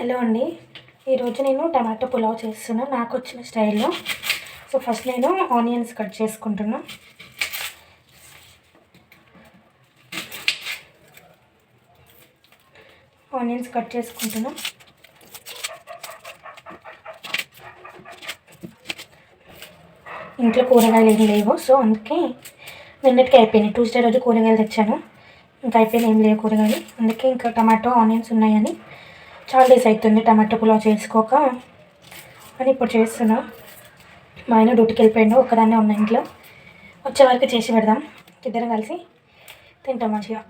Hello అండి. ఈరోజు నేను టమాటో పులావ్ చేస్తున్నా. నాకు వచ్చిన స్టైల్లో. సో ఫస్ట్ నేను ఆనియన్స్ కట్ చేసుకుంటున్నా. ఆనియన్స్ కట్ చేసుకుంటున్నా. ఇంట్లో కూరగాయలు ఏం లేవు. సో అందుకే నిన్నటికి అయిపోయినాయి. ట్యూస్డే రోజు కూరగాయలు తెచ్చాను. ఇంకా అయిపోయినాయి. ఏం లేవు కూరగాయలు. అందుకే ఇంకా టమాటో ఆనియన్స్ ఉన్నాయని చాలా డేస్ అవుతుంది టమాటో పులావ్ చేసుకోక. అని ఇప్పుడు చేస్తున్నా. మా ఆయన డ్యూటీకి వెళ్ళిపోయాడు ఒక్కదాన్నే ఉన్న ఇంట్లో. వచ్చే వరకు చేసి పెడదాం. ఇద్దరం కలిసి తింటాం మంచిగా.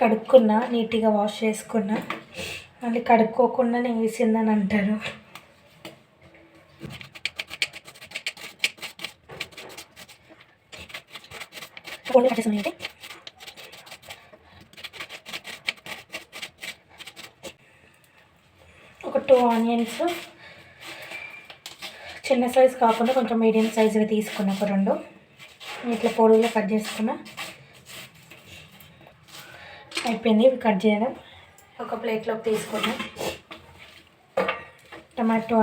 కడుక్కున్నా నీట్గా వాష్ చేసుకున్నా. మళ్ళీ కడుక్కోకుండా నేను వేసిందని అంటారు. కట్టేసాను ఏంటి ఒక టూ ఆనియన్స్. చిన్న సైజ్ కాకుండా కొంచెం మీడియం సైజుగా తీసుకున్న ఒక రెండు. ఇట్లా పొడుగులో కట్ చేసుకున్నా. అయిపోయింది ఇవి కట్ చేయడం. ఒక ప్లేట్లోకి తీసుకున్నా. టమాటో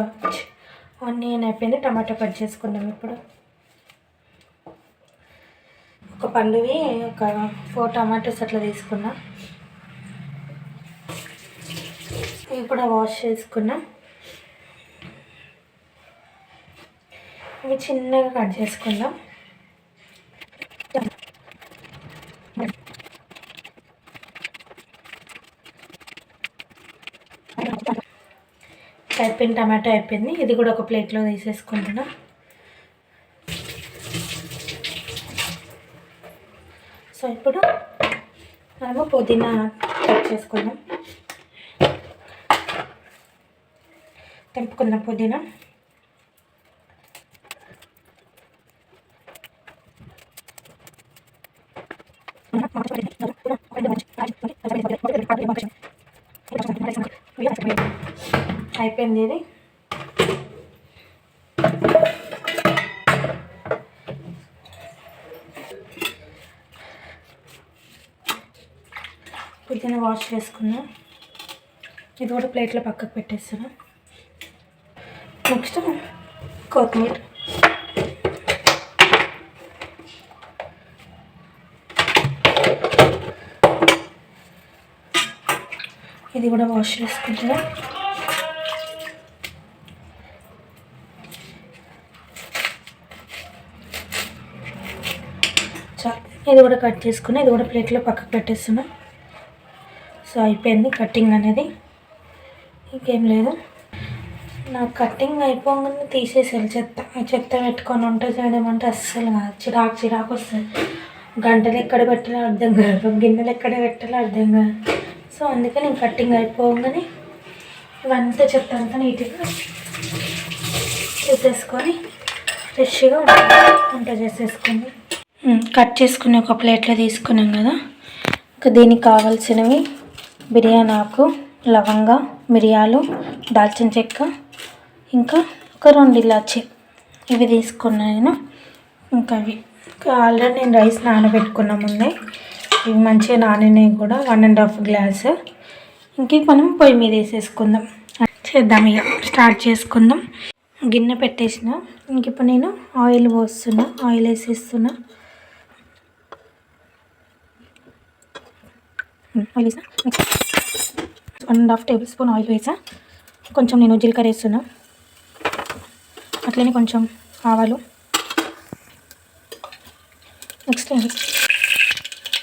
ఆనియన్ అయిపోయింది టమాటో కట్ చేసుకున్నాం ఇప్పుడు. ఒక పండువి ఒక ఫోర్ టమాటోస్ అట్లా తీసుకున్నా. ఇవి కూడా వాష్ చేసుకున్నాం. ఇవి చిన్నగా కట్ చేసుకుందాం. అయిపోయింది టమాటో అయిపోయింది. ఇది కూడా ఒక ప్లేట్లో తీసేసుకుంటున్నా. సో ఇప్పుడు మనము పుదీనా కట్ చేసుకుందాం. తెంపుకుందాం పుదీనా. అయిపోయింది ఇది. పుదీనా వాష్ చేసుకున్నా. ఇది కూడా ప్లేట్లో పక్కకు పెట్టేస్తున్నాను నెక్స్ట్ కొత్తిమీర. ఇది కూడా వాష్ చేసుకుంటున్నా ఇది కూడా కట్ చేసుకున్నా. ఇది కూడా ప్లేట్లో పక్కకు పెట్టేస్తున్నా. సో అయిపోయింది కటింగ్ అనేది. ఇంకేం లేదు. నా కటింగ్ అయిపోగానే తీసేసారు చెత్త చెత్త పెట్టుకొని వంట చేయడం అంటే అస్సలు కాదు. చిరాకు చిరాకు వస్తుంది. గంటలు ఎక్కడ పెట్టాలో అర్థం కాదు. గిన్నెలు ఎక్కడ పెట్టాలో అర్థం కాదు. సో అందుకే నేను కటింగ్ అయిపోగానే ఇవంతా చెత్త అంతా నీట్గా చేసేసుకొని ఫ్రెష్గా వంట చేసేసుకుని. కట్ చేసుకుని ఒక ప్లేట్లో తీసుకున్నాం కదా. ఇంకా దీనికి కావాల్సినవి బిర్యానీ ఆకు లవంగ మిరియాలు దాల్చిన చెక్క ఇంకా ఒక రెండు ఇలాచి ఇవి తీసుకున్నా నేను. ఇంకా ఇవి. ఇంకా ఆల్రెడీ నేను రైస్ నానబెట్టుకున్న ముందే ఇవి మంచిగా నానినాయి కూడా. One and half glass. ఇంక మనం పొయ్యి మీద వేసేసుకుందాం. చేద్దాం ఇక. స్టార్ట్ చేసుకుందాం. గిన్నె పెట్టేసిన. ఇంక ఇప్పుడు నేను ఆయిల్ పోస్తున్నా. ఆయిల్ వేసేస్తున్నా. ఆయిల్ వేసా one and half tablespoon oil వేసా కొంచెం నేను జీలకర్ర వేస్తున్నా. అట్లనే కొంచెం ఆవాలు. నెక్స్ట్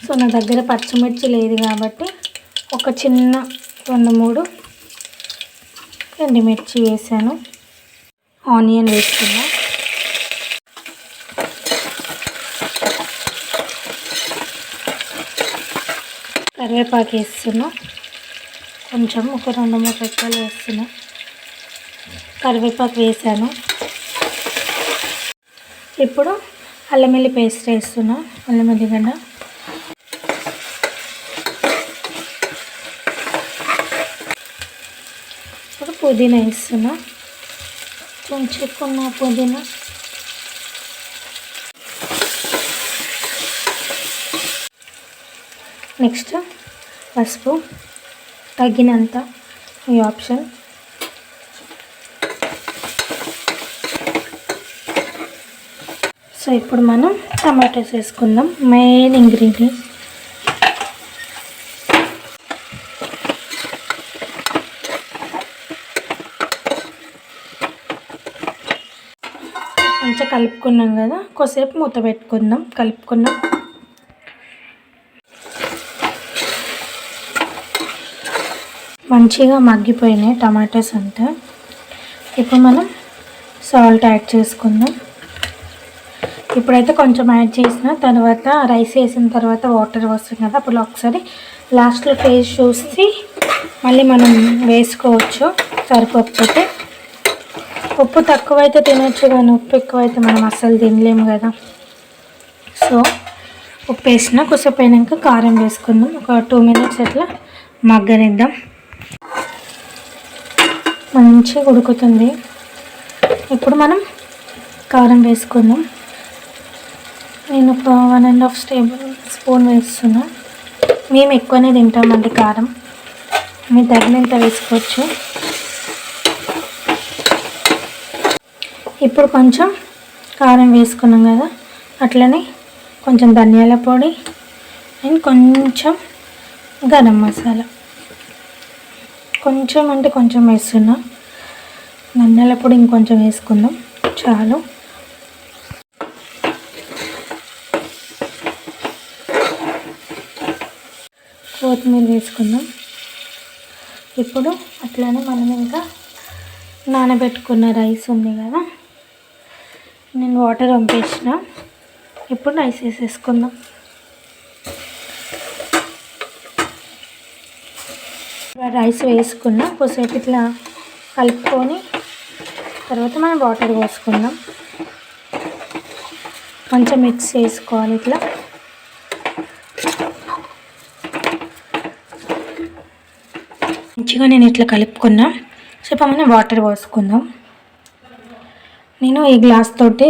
సో నా దగ్గర పచ్చిమిర్చి లేదు కాబట్టి ఒక చిన్న రెండు మూడు ఎండుమిర్చి వేసాను. ఆనియన్ వేస్తున్నా. కరివేపాకు వేస్తున్నా. కొంచెం ఒక రెండు మూడు రెక్కలు వేస్తున్నా. కరివేపాకు వేసాను. ఇప్పుడు అల్లం వెల్లి పేస్ట్ వేస్తున్నా. అల్లం వెల్లిగడ్డ ఇప్పుడు పుదీనా వేస్తున్నా. కొంచెం పుదీనా. నెక్స్ట్ పసుపు. తగినంత ఈ ఆప్షన్. సో ఇప్పుడు మనం టమాటోస్ వేసుకుందాం. మెయిన్ ఇంగ్రీడియంట్ మంచిగా కలుపుకున్నాం కదా. కొద్దిసేపు మూత పెట్టుకుందాం. కలుపుకున్నాం. మంచిగా మగ్గిపోయినాయి టమాటాస్ అంతా. ఇప్పుడు మనం సాల్ట్ యాడ్ చేసుకుందాం. ఇప్పుడైతే కొంచెం యాడ్ చేసిన తర్వాత రైస్ వేసిన తర్వాత వాటర్ వస్తుంది కదా అప్పుడు ఒకసారి లాస్ట్లో టేస్ట్ చూసి మళ్ళీ మనం వేసుకోవచ్చు సరిపోకపోతే. ఉప్పు తక్కువైతే తినొచ్చు కానీ ఉప్పు ఎక్కువైతే మనం అస్సలు తినలేము కదా. సో ఉప్పు వేసిన కొద్దిసేపు కారం వేసుకుందాం. ఒక టూ మినిట్స్ అట్లా మగ్గనిద్దాం. మంచిగా ఉడుకుతుంది. ఇప్పుడు మనం కారం వేసుకుందాం. నేను ఒక one and half tablespoon వేస్తున్నా. మేము ఎక్కువనే తింటామండి కారం. మీ తగినంత వేసుకోవచ్చు. ఇప్పుడు కొంచెం కారం వేసుకున్నాం కదా అట్లనే కొంచెం ధనియాల పొడి అండ్ కొంచెం గరం మసాలా. కొంచెం అంటే కొంచెం వేస్తున్నా. ధనియాల పొడి ఇంకొంచెం వేసుకుందాం. చాలు. కొత్తిమీర వేసుకుందాం ఇప్పుడు అట్లానే మనం ఇంకా నానబెట్టుకున్న రైస్ ఉంది కదా నేను వాటర్ పంపేసిన ఇప్పుడు రైస్ వేసేసుకుందాం. రైస్ వేసుకున్న. కొద్దిసేపు ఇట్లా కలుపుకొని తర్వాత మనం వాటర్ పోసుకుందాం. కొంచెం మిక్స్ చేసుకోవాలి ఇట్లా. మంచిగా నేను ఇట్లా కలుపుకున్నా. సో మనం వాటర్ పోసుకుందాం. నేను ఈ గ్లాస్ తోటి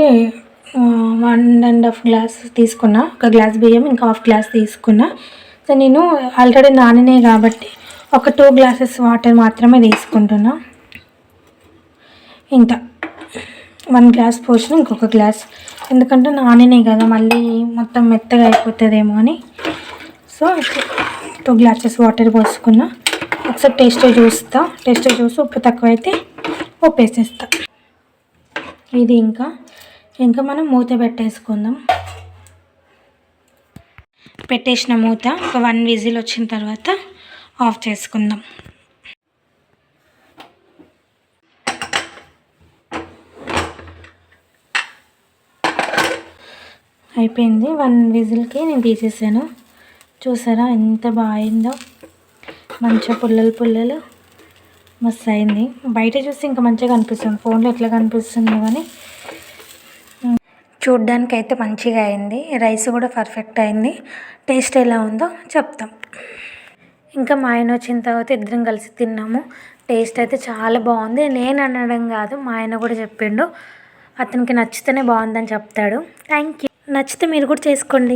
వన్ అండ్ హాఫ్ గ్లాస్ తీసుకున్నా. ఒక గ్లాస్ బియ్యం ఇంకా హాఫ్ గ్లాస్ తీసుకున్నా. సో నేను ఆల్రెడీ నానినాయి కాబట్టి ఒక టూ గ్లాసెస్ వాటర్ మాత్రమే తీసుకుంటున్నా. ఇంత. వన్ గ్లాస్ పోసిన ఇంకొక గ్లాస్ ఎందుకంటే నానినాయి కదా మళ్ళీ మొత్తం మెత్తగా అయిపోతుందేమో అని. సో టూ గ్లాసెస్ వాటర్ పోసుకున్నా. ఒకసారి టేస్ట్ చూస్తా. టేస్ట్ చూసి ఉప్పు తక్కువైతే ఉప్పు వేసేస్తా ఇది ఇంకా. ఇంకా మనం మూత పెట్టేసుకుందాం. పెట్టేసిన మూత ఒక వన్ విజిల్ వచ్చిన తర్వాత ఆఫ్ చేసుకుందాం. అయిపోయింది. వన్ విజిల్కి నేను తీసేసాను. చూసారా ఎంత బాగుందో. మంచిగా పుల్లలు పుల్లలు మస్తు అయింది బయట చూస్తే ఇంకా మంచిగా కనిపిస్తుంది. ఫోన్లో ఎట్లా కనిపిస్తుంది కానీ. చూడ్డానికి అయితే మంచిగా అయింది. రైస్ కూడా పర్ఫెక్ట్ అయింది. టేస్ట్ ఎలా ఉందో చెప్తాం. ఇంకా మా ఆయన వచ్చిన తర్వాత ఇద్దరం కలిసి తిన్నాము. టేస్ట్ అయితే చాలా బాగుంది. నేను అనడం కాదు మా ఆయన కూడా చెప్పిండు. అతనికి నచ్చితేనే బాగుందని చెప్తాడు. థ్యాంక్ యూ నచ్చితే మీరు కూడా చేసుకోండి.